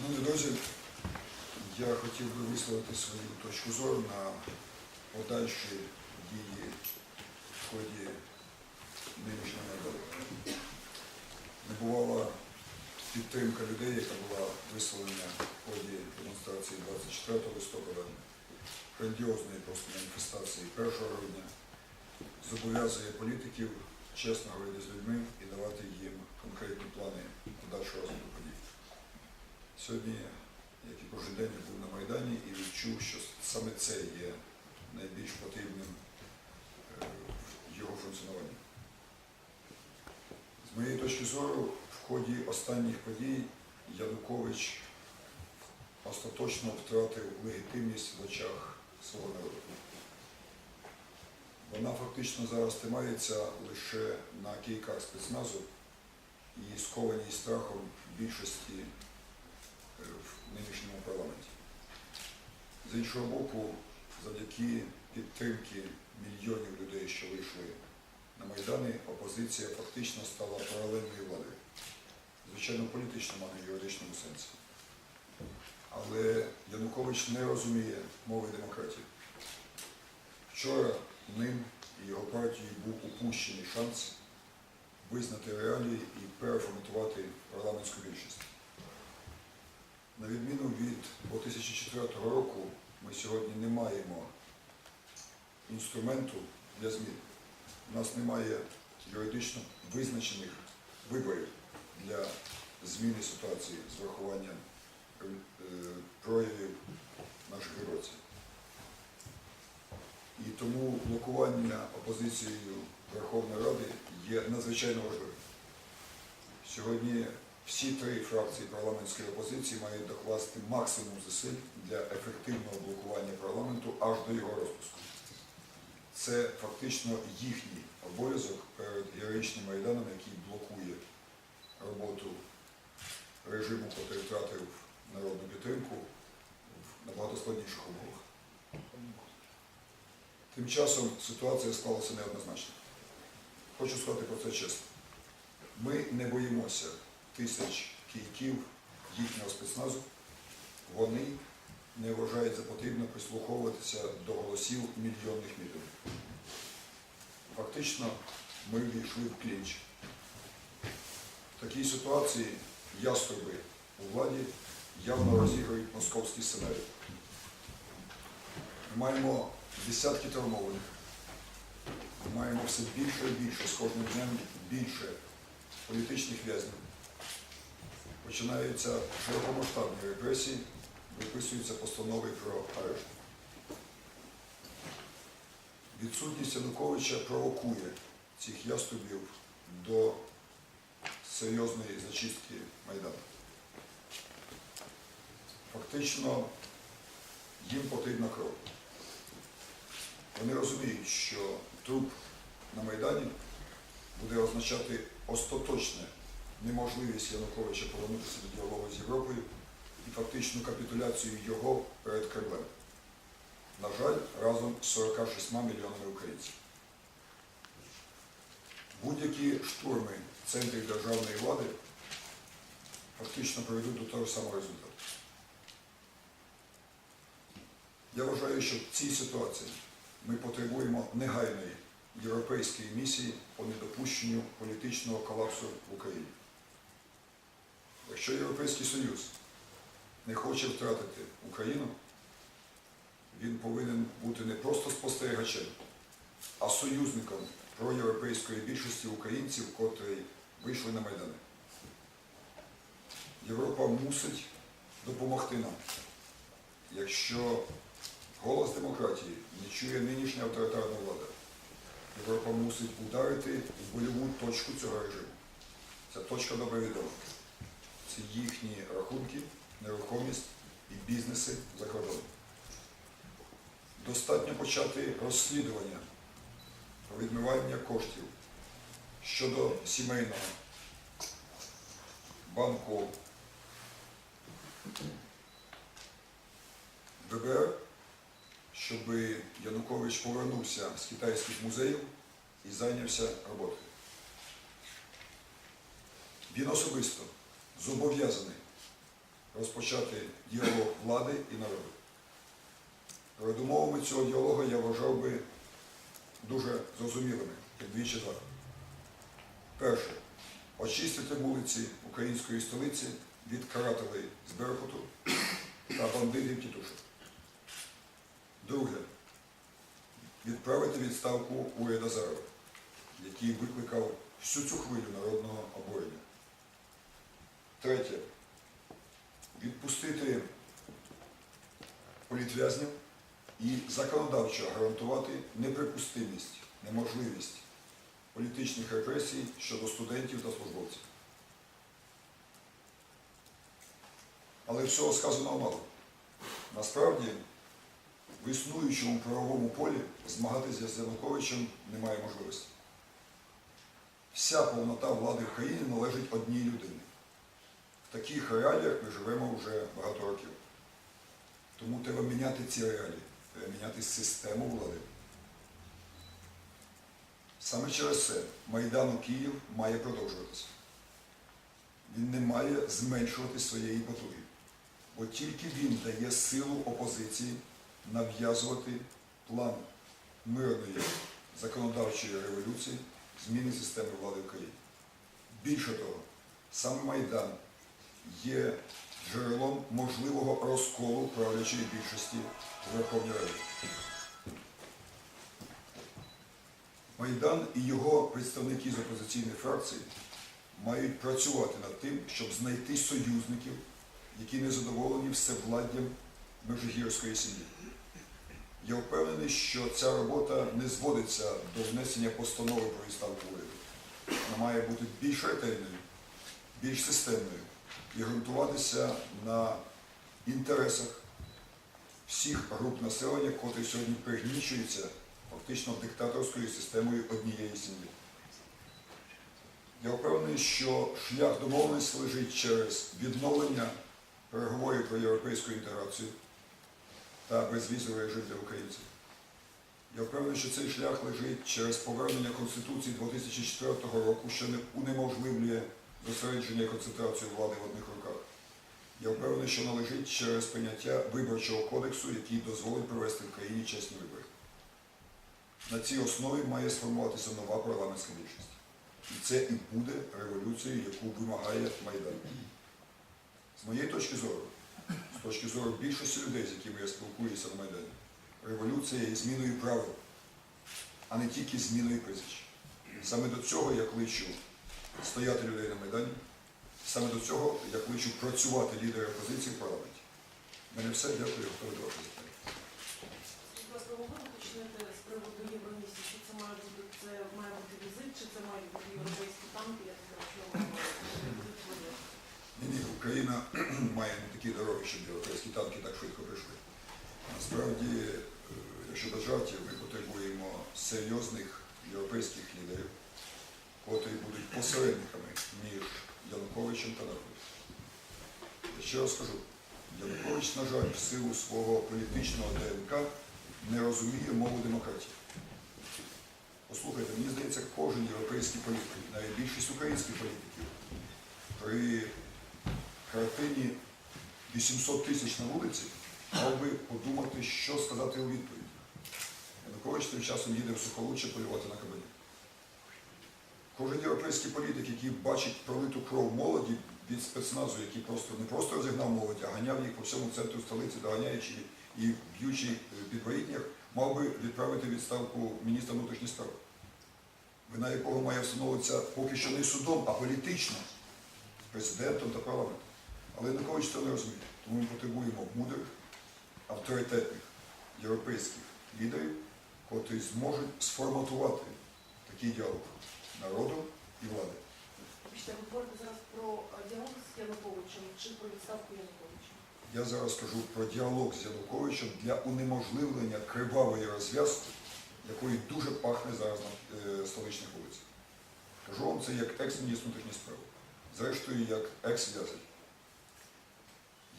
Ну, друзі, я хотів би висловити свою точку зору на подальші дії в ході нинішнього народу. Не бувала підтримка людей, яка була висловлена в ході демонстрації 24 листопада, грандіозної просто маніфестації 1 грудня, зобов'язує політиків чесно говорити з людьми і давати їм конкретні плани подальшого розвитку. Сьогодні, як і кожен день, був на Майдані і відчув, що саме це є найбільш потрібним е, в його функціонуванні. З моєї точки зору, в ході останніх подій Янукович остаточно втратив легітимність в очах свого народу. Вона фактично зараз тримається лише на кійках спецназу і скованій страхом більшості е, в нинішньому парламенті. З іншого боку, завдяки підтримки мільйонів людей, що вийшли на Майдани, опозиція фактично стала паралельною владою. Звичайно, в політичному, а не в юридичному сенсі. Але Янукович не розуміє мови демократії. Вчора ним і його партією був упущений шанс визнати реалії і переформатувати парламентську більшість. На відміну від 2004 року, ми сьогодні не маємо інструменту для змін. У нас немає юридично визначених виборів для зміни ситуації з врахуванням е, проявів наших героїв. І тому блокування опозицією Верховної Ради є надзвичайно важливим. Сьогодні всі три фракції парламентської опозиції мають докласти максимум зусиль для ефективного блокування парламенту аж до його розпуску. Це фактично їхній обов'язок перед героїчним майданом, який блокує роботу режиму, який втратив народну підтримку в набагато складніших умовах. Тим часом ситуація склалася неоднозначно. Хочу сказати про це чесно. Ми не боїмося тисяч кійків їхнього спецназу. Вони не вважають за потрібно прислуховуватися до голосів мільйонних мітингів. Фактично, ми війшли в клінч. В такій ситуації яструби у владі явно розігрують московський сценарій. Ми маємо десятки травмованих. Ми маємо все більше і більше, з кожним днем більше політичних в'язнів. Починаються широкомасштабні репресії, виписуються постанови про арешт. Відсутність Януковича провокує цих яструбів до серйозної зачистки Майдану. Фактично їм потрібна кров. Вони розуміють, що труп на Майдані буде означати остаточне неможливість Януковича повернутися до діалогу з Європою і фактичну капітуляцію його перед Кремлем. На жаль, разом з 46 мільйонами українців. Будь-які штурми центрів державної влади фактично приведуть до того самого результату. Я вважаю, що в цій ситуації ми потребуємо негайної європейської місії по недопущенню політичного колапсу в Україні. Якщо Європейський Союз не хоче втратити Україну, він повинен бути не просто спостерігачем, а союзником проєвропейської більшості українців, котрі вийшли на Майдани. Європа мусить допомогти нам. Якщо голос демократії не чує нинішня авторитарна влада, Європа мусить ударити в больову точку цього режиму. Ця точка добре відома. Це їхні рахунки, нерухомість і бізнеси за кордоном. Достатньо почати розслідування про відмивання коштів щодо сімейного банку ВБР, щоб Янукович повернувся з китайських музеїв і зайнявся роботою. Він особисто зобов'язаний розпочати діалог влади і народу. Передумовами цього діалогу я вважав би дуже зрозумілими, як двічі два. Перше, очистити вулиці української столиці від карателей з Беркуту та бандитів тітушок. Друге, відправити відставку уряд Азарова, який викликав всю цю хвилю народного обурення. Третє, відпустити політв'язнів і законодавчо гарантувати неприпустимість, неможливість політичних репресій щодо студентів та службовців. Але всього сказано мало. Насправді, в існуючому правовому полі змагатися з Януковичем немає можливості. Вся повнота влади в країні належить одній людині. Таких реаліях ми живемо вже багато років. Тому треба міняти ці реалії, треба міняти систему влади. Саме через це Майдан у Київ має продовжуватися. Він не має зменшувати своєї потуги, бо тільки він дає силу опозиції нав'язувати план мирної законодавчої революції, зміни системи влади в країні. Більше того, саме Майдан є джерелом можливого розколу правлячої більшості у Верховній Раді. Майдан і його представники з опозиційних фракцій мають працювати над тим, щоб знайти союзників, які не задоволені всевладдям Межигірської сім'ї. Я впевнений, що ця робота не зводиться до внесення постанови про відставку уряду. Вона має бути більш ретельною, більш системною і ґрунтуватися на інтересах всіх груп населення, котрі сьогодні пригнічуються фактично диктаторською системою однієї сім'ї. Я впевнений, що шлях домовленості лежить через відновлення переговорів про європейську інтеграцію та безвізовий режим для українців. Я впевнений, що цей шлях лежить через повернення Конституції 2004 року, що не унеможливлює зосередження і влади в одних руках. Я впевнений, що належить через прийняття виборчого кодексу, який дозволить провести в країні чесні вибори. На цій основі має сформуватися нова парламентська більшість. І це і буде революцією, яку вимагає Майдан. З моєї точки зору, з точки зору більшості людей, з якими я спілкуюся на Майдані, революція є зміною правил, а не тільки зміною прізвищ. Саме до цього я кличу стояти людей на Майдані, саме до цього я кличу працювати лідери опозиції в парламенті. У мене все, дякую, з приводу Євромісії, що це має бути, це має бути візит, чи це мають бути європейські танки, я так розумію, будуть? Ні, ні, Україна має не такі дороги, щоб європейські танки так швидко прийшли. Насправді, е, якщо до жартів, ми потребуємо серйозних європейських лідерів, котрі будуть посередниками між Януковичем та народом. Я ще раз скажу, Янукович, на жаль, в силу свого політичного ДНК не розуміє мову демократії. Послухайте, мені здається, кожен європейський політик, навіть більшість українських політиків, при картині 800 тисяч на вулиці, мав би подумати, що сказати у відповідь. Янукович тим часом їде в Сухолуччя полювати на кабанів. Кожен європейський політик, який бачить пролиту кров молоді від спецназу, який просто не просто розігнав молодь, а ганяв їх по всьому центру столиці, доганяючи і б'ючи е, під ворітнях, мав би відправити відставку міністра внутрішніх справ. Вина якого має встановитися поки що не судом, а політично президентом та парламентом. Але Янукович це не розуміє. Тому ми потребуємо мудрих, авторитетних європейських лідерів, котрі зможуть сформатувати такий діалог народу і влади. Вибачте, ви говорите зараз про е, діалог з Януковичем чи про відставку Януковича? Я зараз кажу про діалог з Януковичем для унеможливлення кривавої розв'язки, якої дуже пахне зараз на е, столичних вулицях. Кажу вам це як екс-міністр внутрішніх справ. Зрештою, як екс-в'язень.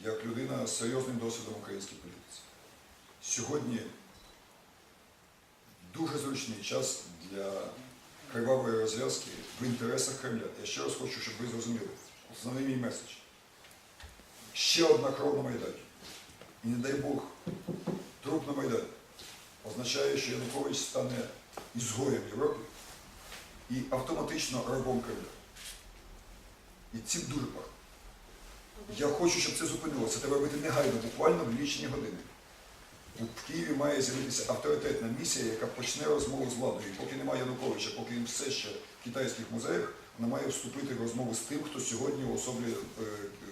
Як людина з серйозним досвідом в українській політиці. Сьогодні дуже зручний час для кривавої розв'язки в інтересах Кремля. Я ще раз хочу, щоб ви зрозуміли. Основний мій меседж. ще одна кров на Майдані. І не дай Бог, труп на Майдані означає, що Янукович стане ізгоєм Європи і автоматично рабом Кремля. І цим дуже пахне. Я хочу, щоб це зупинилося. Це треба робити негайно, буквально в лічені години. В Києві має з'явитися авторитетна місія, яка почне розмову з владою. І поки немає Януковича, поки він все ще в китайських музеях, вона має вступити в розмову з тим, хто сьогодні уособлює е, е,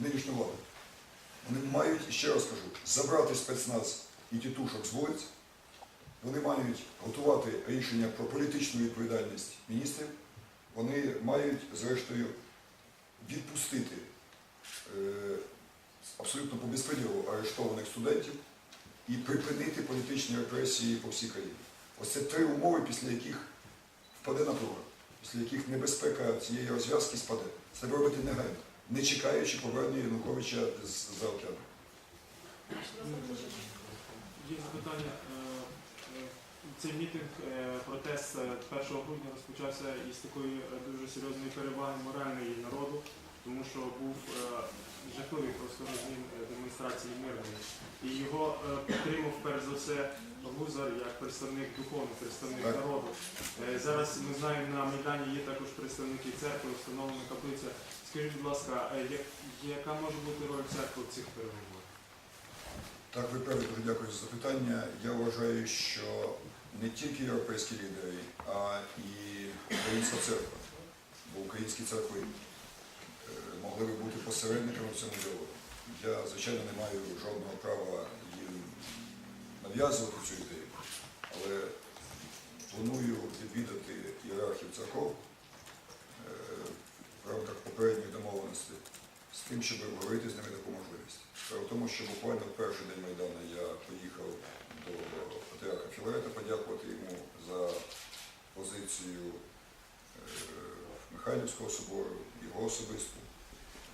нинішню владу. Вони мають, ще раз кажу, забрати спецназ і тітушок з вулиць. Вони мають готувати рішення про політичну відповідальність міністрів. Вони мають, зрештою, відпустити е, абсолютно по безпреділу арештованих студентів і припинити політичні репресії по всій країні. Ось це три умови, після яких впаде напруга, після яких небезпека цієї розв'язки спаде. Це треба робити негайно, не чекаючи повернення Януковича з- за океану. Є запитання. Е, е, Цей мітинг, е, протест е, 1 грудня розпочався із такої дуже серйозної переваги моральної народу, тому що був е, жахливий просто розмін е, демонстрації мирної. І його е, підтримав перш за все Гузар як представник духовний, представник народу. Зараз ми знаємо, на Майдані є також представники церкви, встановлена каплиця. Скажіть, будь ласка, яка може бути роль церкви в цих переговорах? Так, ви праві, дуже дякую за запитання. Я вважаю, що не тільки європейські лідери, а і українська церква, бо українські церкви могли би бути посередниками в цьому діалогу. Я, звичайно, не маю жодного права їм нав'язувати цю ідею, але планую відвідати ієрархів церков е, в рамках попередньої домовленості з тим, щоб обговорити з ними таку можливість. Справа в тому, що буквально в перший день Майдану я поїхав до патріарха Філарета подякувати йому за позицію е, Михайлівського собору, його особисту.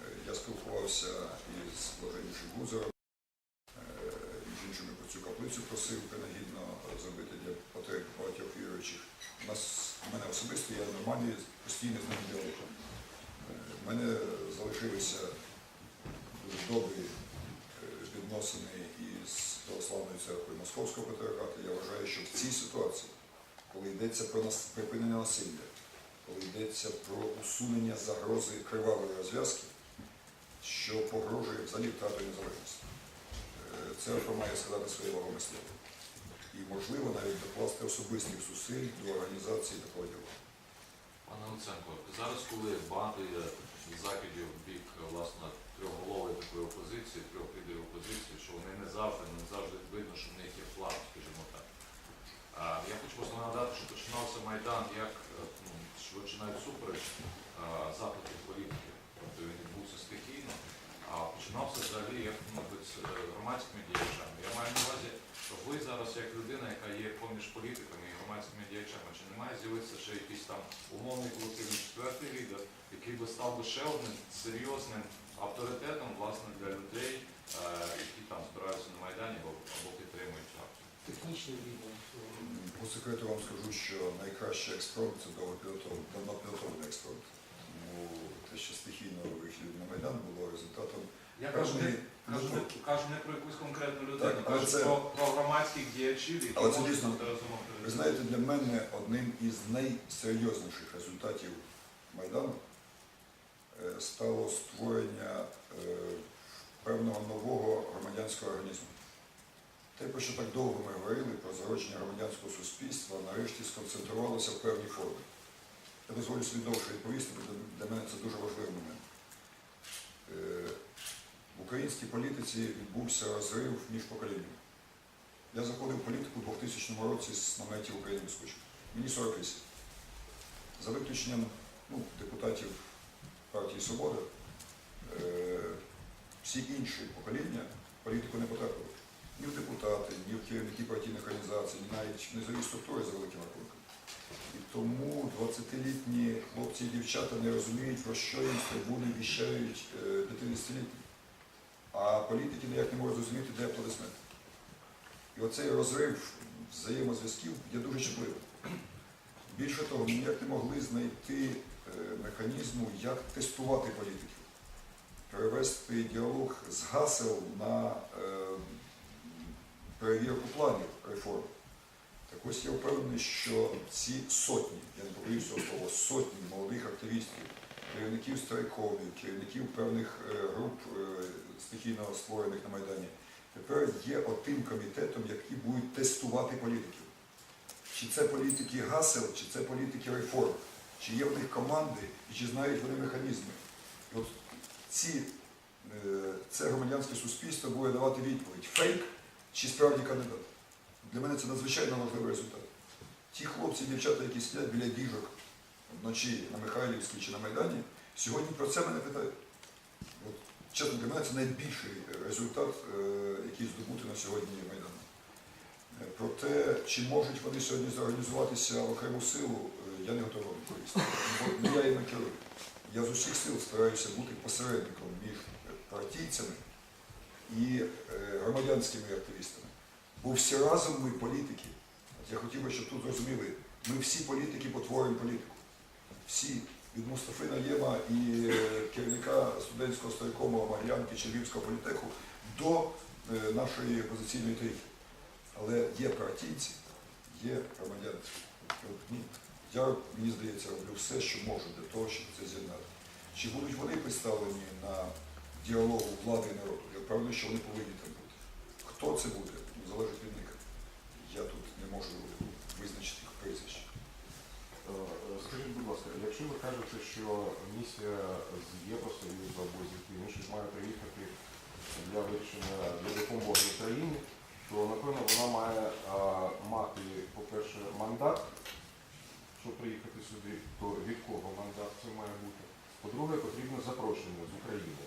Е, Я спілкувався із блаженнішим Гузером, е, між іншими про цю каплицю просив принагідно зробити для потреб багатьох віруючих. У нас у мене особисто є нормальний постійний з ним діалог. Е, В мене залишилися дуже добрі е, відносини із православною церквою Московського патріархату. Я вважаю, що в цій ситуації, коли йдеться про нас- припинення насилля, коли йдеться про усунення загрози кривавої розв'язки, що погрожує взагалі втратою незалежності, е, церква має сказати своє вагоме слово. І, можливо, навіть докласти особистих зусиль до організації такого діалогу. Пане Луценко, зараз, коли багато є закидів бік власне трьохголової такої опозиції, трьох лідерів опозиції, що вони не завжди, не завжди видно, що в них є план, скажімо так. А, я хочу просто нагадати, що починався Майдан як е, ну, швидше навіть супереч а, закликів політиків. Тобто він відбувся стихійно, а починався взагалі як з е, громадськими діячами. Я маю на увазі, що ви зараз як людина, яка є поміж політиками і громадськими діячами, чи не має з'явитися ще якийсь там умовний колективний четвертий лідер, який би став би ще одним серйозним авторитетом власне для людей, е, які там збираються на Майдані або, або підтримують акцію. технічний рівень. По секрету вам скажу, що найкращий експромт це довгопідготовлений, давно підготовлений експромт. Тому те, що на Майдан було результатом Я кажу не, кажу, не, кажу не про якусь конкретну людину, Так, кажу це- про, про громадських діячів, які Але це дійсно- Ви знаєте, для мене одним із найсерйозніших результатів Майдану е, стало створення е, певного нового громадянського організму. Те, про що так довго ми говорили, про зародження громадянського суспільства, нарешті сконцентрувалося в певній формі. Я дозволю собі довше відповісти, бо для мене це дуже важливий момент. Е, В українській політиці відбувся розрив між поколіннями. Я заходив в політику у 2000 році з наметів України безпечення. Мені 48. За виключенням ну, депутатів партії Свобода, е, всі інші покоління політику не потрапили. Ні в депутати, ні в керівники партійних організацій, ні навіть в низові структури за великим рахунком. Тому 20-літні хлопці і дівчата не розуміють, про що їм трибуни віщають е, 50-літні. А політики ніяк не можуть зрозуміти, де аплодисменти. І оцей розрив взаємозв'язків є дуже чутливим. Більше того, ми ніяк не могли знайти е, механізму, як тестувати політиків. перевести діалог з гасел на е, перевірку планів реформ. Так ось я впевнений, що ці сотні, я не цього слова, сотні молодих активістів, керівників страйкових, керівників певних е, груп е, стихійно створених на Майдані, тепер є отим комітетом, які будуть тестувати політиків. Чи це політики гасел, чи це політики реформ, чи є в них команди, і чи знають вони механізми. І от ці, е, це громадянське суспільство буде давати відповідь, фейк чи справді кандидат. Для мене це надзвичайно важливий результат. Ті хлопці і дівчата, які сидять біля діжок вночі на Михайлівській чи на Майдані, сьогодні про це мене питають. От, чесно, для мене це найбільший результат, е, який здобути на сьогодні Майдану. Е, Про те, чи можуть вони сьогодні зорганізуватися в окрему силу, е, я не готовий відповісти. Не я їм керую. Я з усіх сил стараюся бути посередником між партійцями і громадянськими активістами. Бо всі разом ми політики. Я хотів би, щоб тут зрозуміли, ми всі політики потворюємо політику. Всі. Від Мустафи Наєма і е, керівника студентського старикому Мар'янки чи політеху до е, нашої опозиційної трійки. Але є партійці, є громадяни. Я, мені здається, роблю все, що можу для того, щоб це з'єднати. Чи будуть вони представлені на діалогу влади і народу? Я впевнений, що вони повинні там бути. Хто це буде, залежить від них. Я тут не можу визначити їх прізвищ. Е, е, Скажіть, будь ласка, якщо ви кажете, що місія з Євросоюзу або з іншим має приїхати для вирішення для допомоги Україні, то напевно вона має а, мати, по-перше, мандат, щоб приїхати сюди, то від кого мандат це має бути. По-друге, потрібно запрошення з України.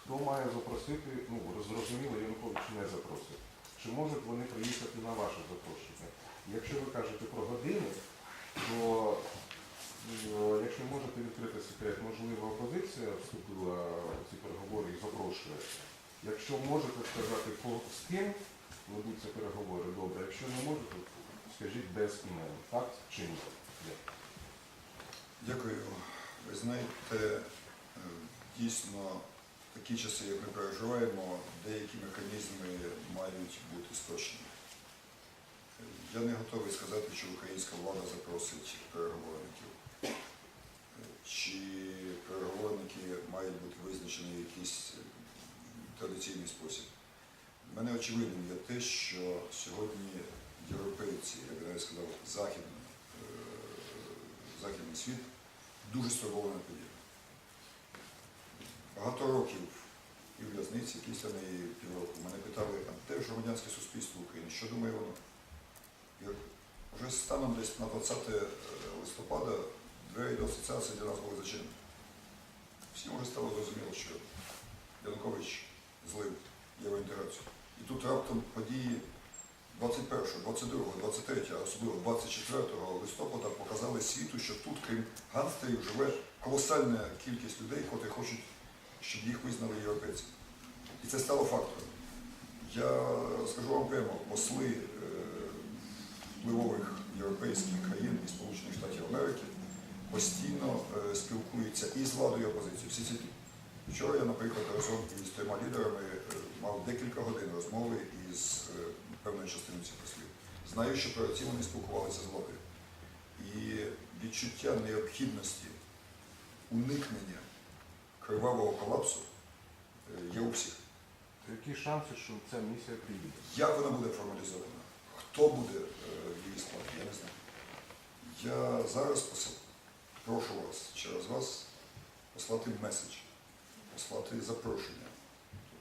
Хто має запросити, ну зрозуміло, Янукович не запросить. Чи можуть вони приїхати на ваше запрошення? Якщо ви кажете про години, то е, якщо можете відкрити секрет, можливо, опозиція вступила в ці переговори і запрошує. Якщо можете сказати, з ким ведуть ці переговори, добре. Якщо не можете, скажіть без імен. Так чи ні? Дякую. Дякую. Ви знаєте, е, дійсно, такі часи, як ми переживаємо, деякі механізми мають бути сточені. Я не готовий сказати, чи українська влада запросить переговорників, чи переговорники мають бути визначені в якийсь традиційний спосіб. У мене очевидним є те, що сьогодні європейці, я б навіть сказав, західний, е, західний світ дуже стурбований подіями. Багато років і в в'язниці, після неї півроку, мене питали, а де ж громадянське суспільство України, що думає воно? От вже станом десь на 20 листопада двері до асоціації для нас були зачинені. Всім вже стало зрозуміло, що Янукович злив євроінтеграцію. І тут раптом події 21, 22, 23, а особливо 24 листопада показали світу, що тут, крім гангстерів, живе колосальна кількість людей, котрі хочуть, щоб їх визнали європейцями. І це стало фактором. Я скажу вам прямо, посли е, впливових європейських країн і Сполучених Штатів Америки постійно е, спілкуються і з владою, опозицією. Всі ці. Вчора я, наприклад, разом із трьома лідерами е, мав декілька годин розмови із певною частиною цих послів. Знаю, що перед цим вони спілкувалися з владою. І відчуття необхідності уникнення кривавого колапсу е, є у всіх. Які шанси, що ця місія приїде? Як вона буде формалізована? Хто буде е, її складі, я не знаю. Я зараз посил- прошу вас через вас послати меседж, послати запрошення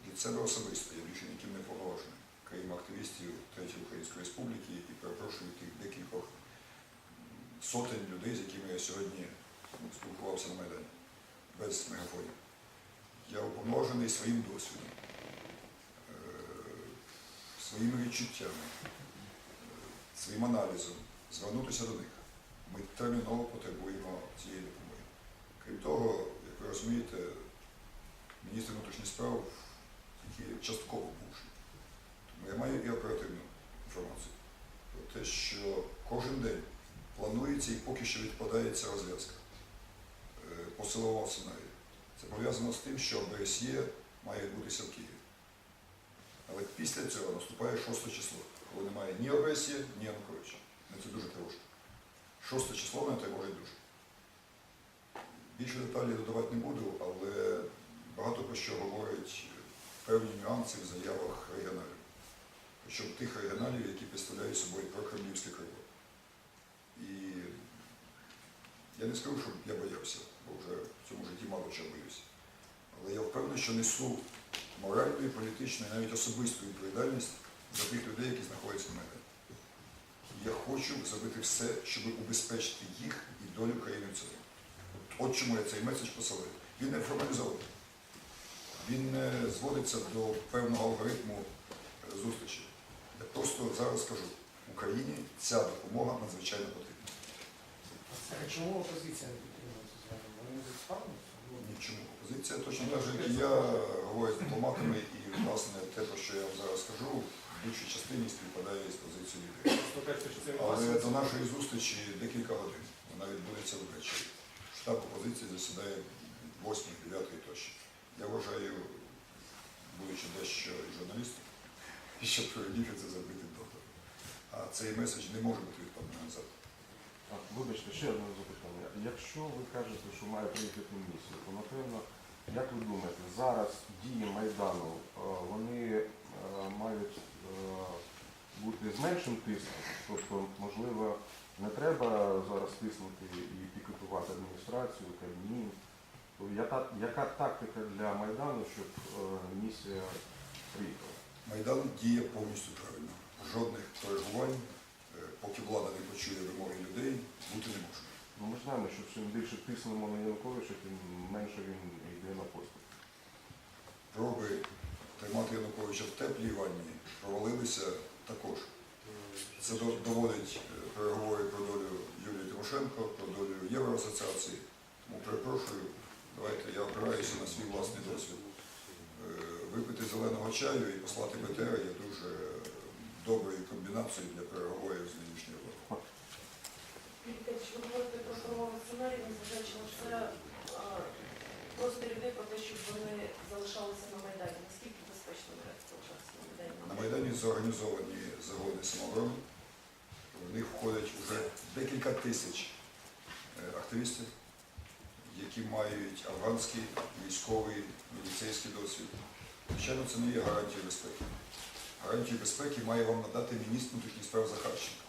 від себе особисто, я більше ніким не повноважений, крім активістів Третьої Української Республіки і перепрошую тих декількох сотень людей, з якими я сьогодні ну, спілкувався на Майдані, без мегафонів. Я уповноважений своїм досвідом е, своїми відчуттями, е, своїм аналізом, звернутися до них. Ми терміново потребуємо цієї допомоги. Крім того, як ви розумієте, міністр внутрішніх справ тільки частково бувший. Тому я маю і оперативну інформацію про те, що кожен день планується і поки що відкладається розв'язка е, по. Це пов'язано з тим, що ОБСЄ має відбутися в Києві. Але після цього наступає шосте число, коли немає ні ОБСЄ, ні Януковича. Це дуже тривожить. Шосте число мене тривожить дуже. Більше деталей додавати не буду, але багато про що говорять певні нюанси в заявах регіоналів. Причому тих регіоналів, які представляють собою прокремлівське крило. І я не скажу, що я боявся, бо вже в цьому житті мало чого боюся. Але я впевнений, що несу моральну, і політичну, і навіть особисту відповідальність за тих людей, які знаходяться в мене. Я хочу зробити все, щоб убезпечити їх і долю країни в цілому. От чому я цей меседж посилаю. Він не формалізований. Він не зводиться до певного алгоритму е, зустрічі. Я просто зараз скажу, Україні ця допомога надзвичайно потрібна. Чому опозиція не. Позиція точно так же, як і я говорю з дипломатами, і власне те, про що я вам зараз скажу, в більшій частині співпадає з позицією лідерів. Але до нашої зустрічі декілька годин. Вона відбудеться ввечері. Штаб опозиції засідає 8-9 тощо. Я вважаю, будучи дещо і журналістом, що проведіше це зробити до того. А цей меседж не може бути відкладений назад. Вибачте, ще одне запитання. Якщо ви кажете, що має приїхати місію, то напевно, як ви думаєте, зараз дії Майдану е, вони е, мають е, бути з меншим тиском? Тобто, можливо, не треба зараз тиснути і пікетувати адміністрацію, Кабмін. Яка, яка тактика для Майдану, щоб місія приїхала? Майдан діє повністю правильно. Жодних коригувань, поки влада не почує вимоги людей, бути не може. Ну, ми ж знаємо, що чим більше тиснемо на Януковича, тим менше він йде на поступ. Проби тримати Януковича в теплій ванні провалилися також. Це доводить е, переговори про долю Юлії Тимошенко, про долю Євроасоціації. Тому перепрошую, давайте я опираюся на свій власний досвід. Е, Випити зеленого чаю і послати БТР є дуже доброю комбінацією для переговорів з нинішньою владою. Якщо ви говорите про правовий сценарій, незважаючи на це, а, просите людей про те, щоб вони залишалися на Майдані. Наскільки безпечно буде залишатися на Майдані? На Майдані зорганізовані загони самооборони. В них входять вже декілька тисяч е, активістів, які мають афганський, військовий, міліцейський досвід. Звичайно, це не є гарантією безпеки. Гарантію безпеки має вам надати міністр внутрішніх справ Захарченко,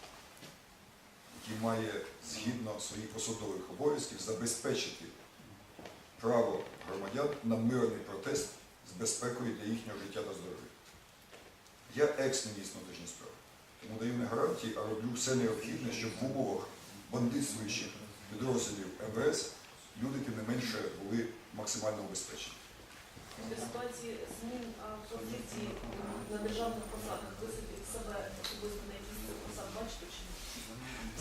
який має згідно своїх посадових обов'язків забезпечити право громадян на мирний протест з безпекою для їхнього життя та здоров'я. Я екс-міністр внутрішніх справ, тому даю не гарантії, а роблю все необхідне, щоб в умовах бандитствуючих підрозділів МВС люди, тим не менше, були максимально убезпечені. Ситуації змін а, позицій на державних посадах ви себе особисто на якісь посад бачите чи ні?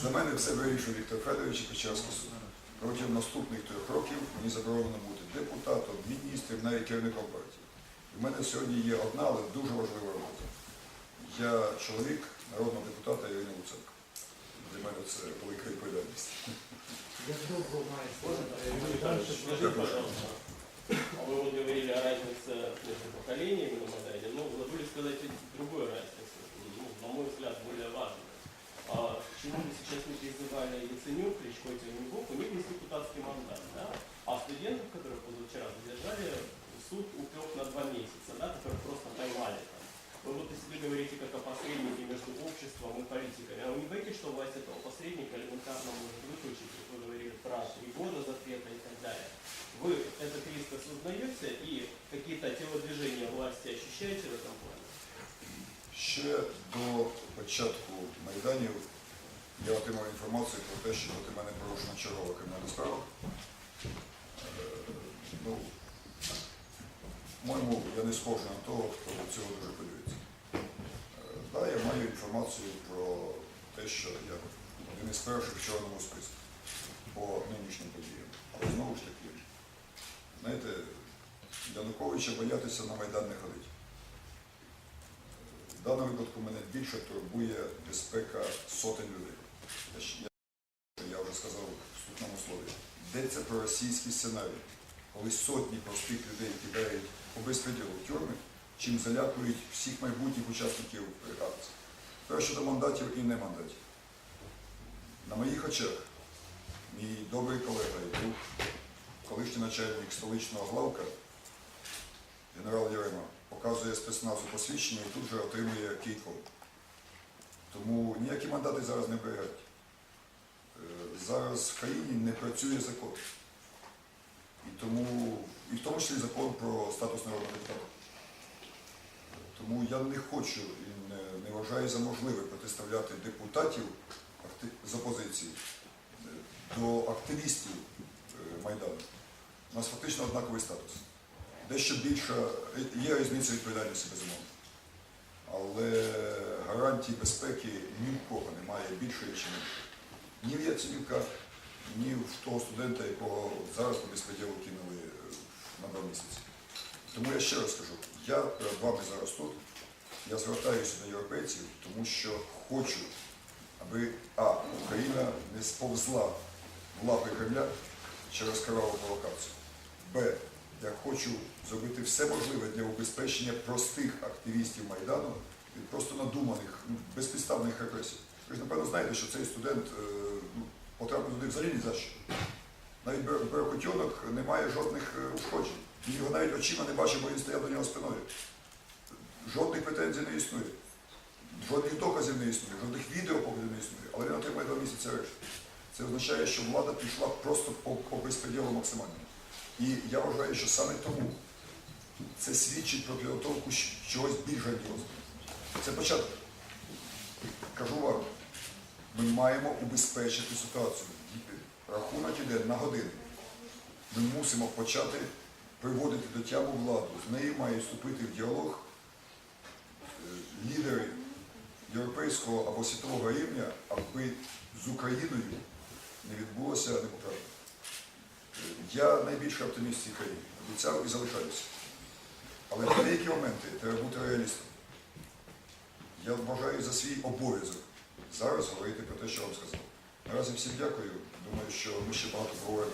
За мене все вирішив Віктор Федорович і Печерський суд. Протягом наступних трьох років мені заборонено бути депутатом, міністром, навіть керівником партії. У мене сьогодні є одна, але дуже важлива робота. Я чоловік народного депутата Ірини Луценко. Для мене це велика відповідальність. Як довго має Юрий Витальевич, скажите, пожалуйста, а вы вот говорили о разнице между поколениями на Майдане, ну, забыли сказать и другой разнице, ну, на мой взгляд, более важной. А, почему мы сейчас не призывали Яценюк, Кличко и Тельников, у них есть депутатский мандат, да? А студентов, которых позавчера задержали, суд упек на два месяца, да, которых просто поймали там. Вы вот о себе говорите как о посреднике между обществом и политикой. А вы не боитесь, что власть этого посредника элементарно может выключить, как вы говорили, про три года запрета и так далее? Вы этот риск осознаете и какие-то телодвижения власти ощущаете в этом плане? Ще до початку майданів я отримав інформацію про те, що проти мене порушена чергова кримінальна справа. Е, Ну, по-моєму, я не схожий на того, хто до цього дуже хвилюється. Е, Да, я маю інформацію про те, що я один із перших в чорному списку по нинішнім подіям. Але знову ж таки, знаєте, Януковича боятися на Майдан не ходить. В даному випадку мене більше турбує безпека сотень людей. Я вже сказав в вступному слові. Йдеться про російський сценарій, коли сотні простих людей кидають по безпреділу тюрми, чим залякують всіх майбутніх учасників акції. Тепер щодо мандатів і не мандатів. На моїх очах мій добрий колега і друг, колишній начальник столичного главка, генерал Єрема, показує спецназу посвідчення і тут же отримує кійком. Тому ніякі мандати зараз не беруть. Е, Зараз в країні не працює закон. І тому, і в тому числі закон про статус народного депутата. Тому я не хочу і не, не вважаю за можливе протиставляти депутатів з опозиції е, до активістів е, Майдану. У нас фактично однаковий статус. Дещо більша, є різниця відповідальності, безумовно. Але гарантій безпеки ні в кого немає більшої чи менше. Ні в Яценюка, ні в того студента, якого зараз по безпреділу кинули е, на два місяці. Тому я ще раз кажу, я перед вами зараз тут, я звертаюся до європейців, тому що хочу, аби А. Україна не сповзла в лапи Кремля через кроваву провокацію. Б. Я хочу зробити все можливе для убезпечення простих активістів Майдану від просто надуманих, ну, безпідставних репресій. Ви ж напевно знаєте, що цей студент е, ну, потрапив туди взагалі ні за що. Навіть Бер- не має жодних е, ушкоджень. Він його навіть очима не бачив, бо він стояв до нього спиною. Жодних претензій не існує. Жодних доказів не існує, жодних відео не існує, але він отримає два місяці арешту. Це означає, що влада пішла просто по, по безпреділу максимально. І я вважаю, що саме тому це свідчить про підготовку чогось більш грандіозного. Це початок. Кажу вам, ми маємо убезпечити ситуацію. Рахунок іде на години. Ми мусимо почати приводити до тягу владу. З нею мають вступити в діалог е, лідери європейського або світового рівня, аби з Україною не відбулося непоправне. Е, Я найбільший оптиміст в цій країні. Обіцяв і залишаюся. Але в деякі моменти треба бути реалістом. Я вважаю за свій обов'язок зараз говорити про те, що вам сказав. Наразі всім дякую. Думаю, що ми ще багато те.